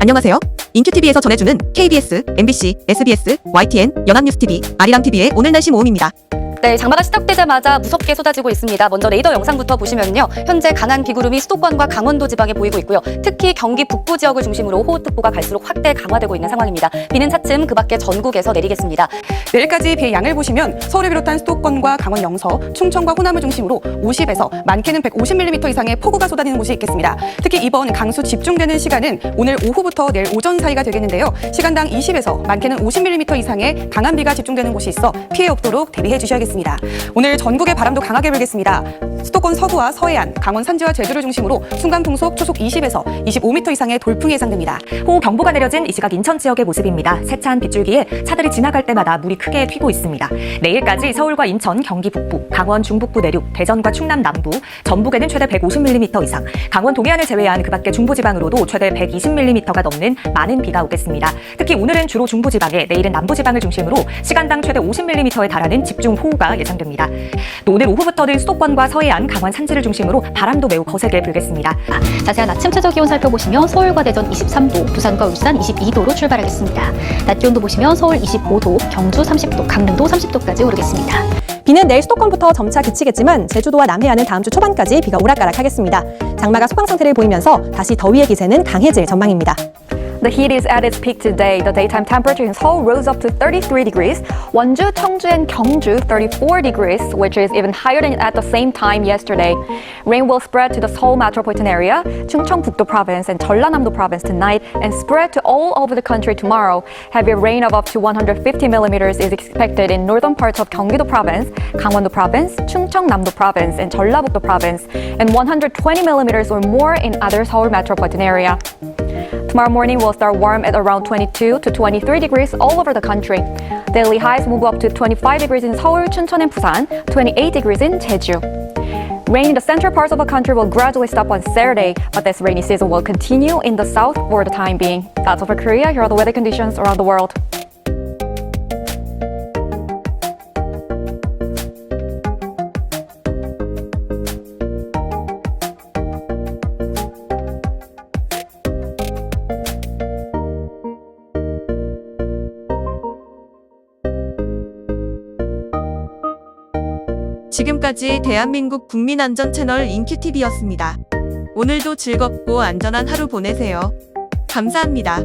안녕하세요. 인큐TV에서 전해주는 KBS, MBC, SBS, YTN, 연합뉴스TV, 아리랑TV의 오늘 날씨 모음입니다. 네, 장마가 시작되자마자 무섭게 쏟아지고 있습니다. 먼저 레이더 영상부터 보시면요. 현재 강한 비구름이 수도권과 강원도 지방에 보이고 있고요. 특히 경기 북부 지역을 중심으로 호우특보가 갈수록 확대 강화되고 있는 상황입니다. 비는 차츰 그 밖에 전국에서 내리겠습니다. 내일까지 비의 양을 보시면 서울을 비롯한 수도권과 강원 영서, 충청과 호남을 중심으로 50에서 많게는 150mm 이상의 폭우가 쏟아지는 곳이 있겠습니다. 특히 이번 강수 집중되는 시간은 오늘 오후부터 내일 오전 사이가 되겠는데요. 시간당 20에서 많게는 50mm 이상의 강한 비가 집중되는 곳이 있어 피해 없도록 대비해 주셔야겠습니다. 오늘 전국의 바람도 강하게 불겠습니다. 수도권 서부와 서해안, 강원 산지와 제주를 중심으로 순간 풍속 초속 20에서 25m 이상의 돌풍이 예상됩니다. 호우 경보가 내려진 이 시각 인천 지역의 모습입니다. 세찬 빗줄기에 차들이 지나갈 때마다 물이 크게 튀고 있습니다. 내일까지 서울과 인천, 경기 북부, 강원 중북부 내륙, 대전과 충남 남부, 전북에는 최대 150mm 이상, 강원 동해안을 제외한 그 밖의 중부지방으로도 최대 120mm가 넘는 많은 비가 오겠습니다. 특히 오늘은 주로 중부지방에 내일은 남부지방을 중심으로 시간당 최대 50mm에 달하는 집중 호우 가 예상됩니다. 또 오늘 오후부터는 수도권과 서해안, 강원 산지를 중심으로 바람도 매우 거세게 불겠습니다. 자세한 아침 최저 기온 살펴보시면 서울과 대전 23도, 부산과 울산 22도로 출발하겠습니다. 낮 기온도 보시면 서울 25도, 경주 30도, 강릉도 30도까지 오르겠습니다. 비는 내일 수도권부터 점차 그치겠지만 제주도와 남해안은 다음 주 초반까지 비가 오락가락하겠습니다. 장마가 소강 상태를 보이면서 다시 더위의 기세는 강해질 전망입니다. The heat is at its peak today. The daytime temperature in Seoul rose up to 33 degrees. Wonju, Cheongju, and Gyeongju 34 degrees, which is even higher than at the same time yesterday. Rain will spread to the Seoul metropolitan area, Chungcheongbuk-do province, and Jeollanam-do province tonight, and spread to all over the country tomorrow. Heavy rain of up to 150 millimeters is expected in northern parts of Gyeonggi-do province, Gangwon-do province, Chungcheongnam-do province, and Jeollabuk-do province, and 120 millimeters or more in other Seoul metropolitan area. Tomorrow morning will start warm at around 22 to 23 degrees all over the country. Daily highs will go up to 25 degrees in Seoul, Chuncheon, and Busan, 28 degrees in Jeju. Rain in the central parts of the country will gradually stop on Saturday, but this rainy season will continue in the south for the time being. That's all for Korea. Here are the weather conditions around the world. 지금까지 대한민국 국민안전 채널 인큐TV였습니다. 오늘도 즐겁고 안전한 하루 보내세요. 감사합니다.